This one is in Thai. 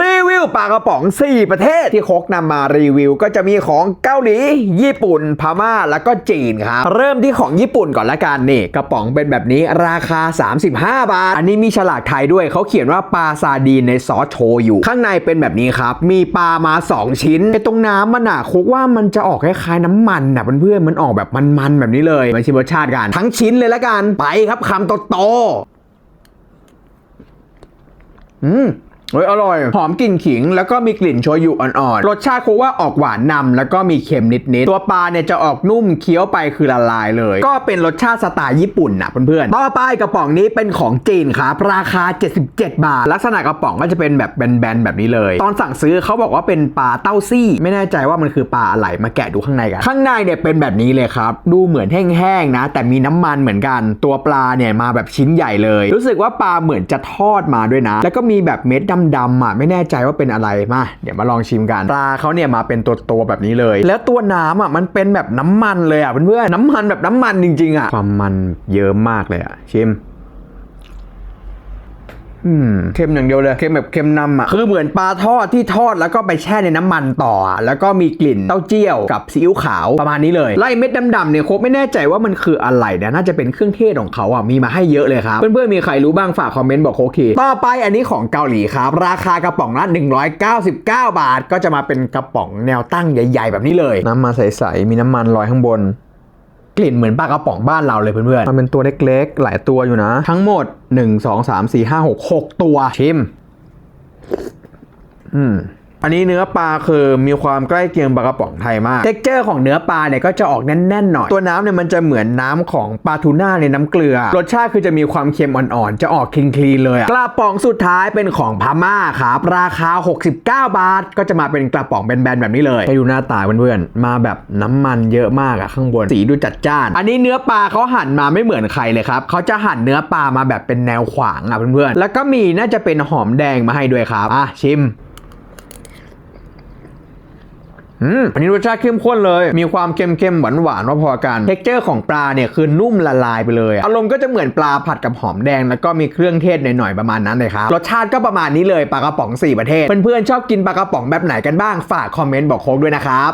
รีวิวปลากระป๋อง 4 ประเทศที่โคกนำมารีวิว ก็จะมีของเกาหลีญี่ปุ่น พม่า แล้วก็จีนครับ เริ่มที่ของญี่ปุ่นก่อนละกันนี่ กระป๋องเป็นแบบนี้ราคา 35 บาท อันนี้มีฉลากไทยด้วยเขาเขียนว่าปลาซาดีนในซอสโชยุข้างในเป็นแบบนี้ครับ มีปลามา 2 ชิ้นไอตรงน้ำมันอะคุกว่ามันจะออกคล้ายๆน้ำมันอะเพื่อนๆมันออกแบบมันๆแบบนี้เลยมาชิมรสชาติกันทั้งชิ้นเลยละกันไปครับคำโตๆอืม เฮ้ยอร่อย หอมกลิ่นขิง แล้วก็มีกลิ่นโชยุอ่อนๆ รสชาติคูว่าออกหวานนำแล้วก็มีเค็มนิดๆ ตัวปลาเนี่ยจะออกนุ่มเคี้ยวไปคือละลายเลย ก็เป็นรสชาติสไตล์ญี่ปุ่นนะเพื่อนๆ ต่อไปกระป๋องนี้เป็นของจีนครับ ราคา 77 บาท ลักษณะกระป๋องก็จะเป็นแบบแบนๆแบบนี้เลย ตอนสั่งซื้อเขาบอกว่าเป็นปลาเต้าซี่ ไม่แน่ใจว่ามันคือปลาอะไร มาแกะดูข้างในกัน ข้างในเนี่ยเป็นแบบนี้เลยครับ ดูเหมือนแห้งๆนะ แต่มีน้ำมันเหมือนกัน ตัวปลาเนี่ยมาแบบชิ้นใหญ่เลย รู้สึกว่าปลาเหมือนจะทอดมาด้วยนะ แล้วก็มีแบบเม็ดดำดำอะไม่แน่ใจว่าเป็นอะไรมาเดี๋ยวมาลองชิมกันปลาเขาเนี่ยมาเป็นตัวตัวแบบนี้เลย แล้วตัวน้ำอะมันเป็นแบบน้ำมันเลยอะเพื่อนๆน้ำมันแบบน้ำมันจริงๆอะความมันเยอะมากเลยอะชิม เค็มอย่างเดียวเลย เค็มแบบเค็มนำอะ คือเหมือนปลาทอดที่ทอดแล้วก็ไปแช่ในน้ำมันต่ออะแล้วก็มีกลิ่นเต้าเจี้ยวกับซีอิ๊วขาวประมาณนี้เลย ไล่เม็ดดำๆเนี่ยโคบไม่แน่ใจว่ามันคืออะไรนะน่าจะเป็นเครื่องเทศของเขาอะ มีมาให้เยอะเลยครับ เพื่อนๆ มีใครรู้บ้างฝากคอมเมนต์บอกโคกทีต่อไปอันนี้ของเกาหลีครับ ราคากระป๋องละ199 บาท ก็จะมาเป็นกระป๋องแนวตั้งใหญ่ ๆ แบบนี้เลย น้ำมาใสๆมีน้ำมันลอยข้างบน กลิ่นเหมือนปลากระป๋องบ้านเราเลยเพื่อนๆ มันเป็นตัวเล็กๆ หลายตัวอยู่นะ ทั้งหมด 1 2 3 4 5 6 6 ตัวชิม อืม อันนี้เนื้อปลาคือมีความใกล้เคียงปลากระป๋องไทยมาก เท็กเจอร์ของเนื้อปลาเนี่ยก็จะออกแน่นๆหน่อย ตัวน้ำเนี่ยมันจะเหมือนน้ำของปลาทูน่าในน้ำเกลือ รสชาติคือจะมีความเค็มอ่อนๆ จะออกคลีนๆเลยกระป๋องสุดท้ายเป็นของพม่าครับราคา 69 บาท ก็จะมาเป็นกระป๋องแบนๆแบบนี้เลยให้ดูหน้าตาเพื่อนๆมาแบบน้ำมันเยอะมากอะข้างบนสีดูจัดจ้าน อันนี้เนื้อปลาเขาหั่นมาไม่เหมือนใครเลยครับเขาจะหั่นเนื้อปลามาแบบเป็นแนวขวางอะเพื่อนๆแล้วก็มีน่าจะเป็นหอมแดงมาให้ด้วยครับอะชิม อืมอันนี้รสชาติเข้มข้นเลย มีความเค็มๆหวานหว่าพอกัน เท็กเจอร์ของปลาเนี่ยคือนุ่มละลายไปเลยอะอารมณ์ก็จะเหมือนปลาผัดกับหอมแดง แล้วก็มีเครื่องเทศหน่อยๆประมาณนั้นเลยครับ รสชาติก็ประมาณนี้เลยปลากระป๋อง 4 ประเทศ เพื่อนๆชอบกินปลากระป๋องแบบไหนกันบ้าง ฝากคอมเมนต์บอกโค้กด้วยนะครับ